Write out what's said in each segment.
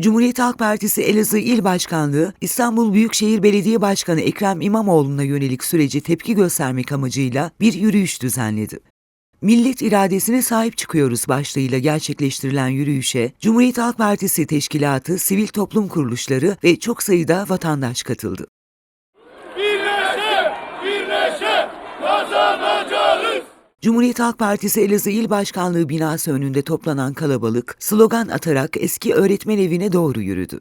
Cumhuriyet Halk Partisi Elazığ İl Başkanlığı, İstanbul Büyükşehir Belediye Başkanı Ekrem İmamoğlu'na yönelik süreci tepki göstermek amacıyla bir yürüyüş düzenledi. Millet iradesine sahip çıkıyoruz başlığıyla gerçekleştirilen yürüyüşe Cumhuriyet Halk Partisi Teşkilatı, sivil toplum kuruluşları ve çok sayıda vatandaş katıldı. Birleşe, birleşe kazanacağız. Cumhuriyet Halk Partisi Elazığ İl Başkanlığı binası önünde toplanan kalabalık slogan atarak eski öğretmen evine doğru yürüdü.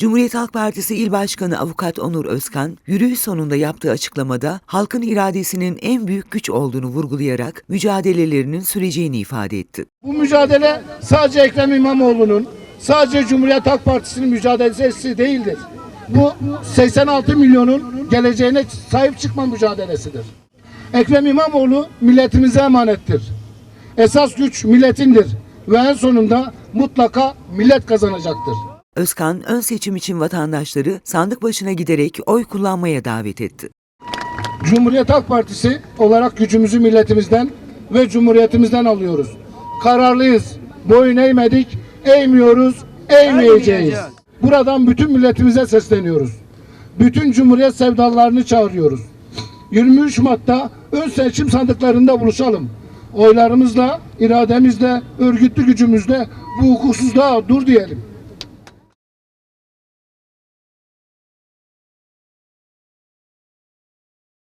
Cumhuriyet Halk Partisi İl Başkanı Avukat Onur Özkan, yürüyüş sonunda yaptığı açıklamada halkın iradesinin en büyük güç olduğunu vurgulayarak mücadelelerinin süreceğini ifade etti. Bu mücadele sadece Ekrem İmamoğlu'nun, sadece Cumhuriyet Halk Partisi'nin mücadelesi değildir. Bu 86 milyonun geleceğine sahip çıkma mücadelesidir. Ekrem İmamoğlu milletimize emanettir. Esas güç milletindir ve en sonunda mutlaka millet kazanacaktır. Özkan, ön seçim için vatandaşları sandık başına giderek oy kullanmaya davet etti. Cumhuriyet Halk Partisi olarak gücümüzü milletimizden ve cumhuriyetimizden alıyoruz. Kararlıyız. Boyun eğmedik, eğmiyoruz, eğmeyeceğiz. Buradan bütün milletimize sesleniyoruz. Bütün cumhuriyet sevdalarını çağırıyoruz. 23 Mart'ta ön seçim sandıklarında buluşalım. Oylarımızla, irademizle, örgütlü gücümüzle bu hukuksuzluğa dur diyelim.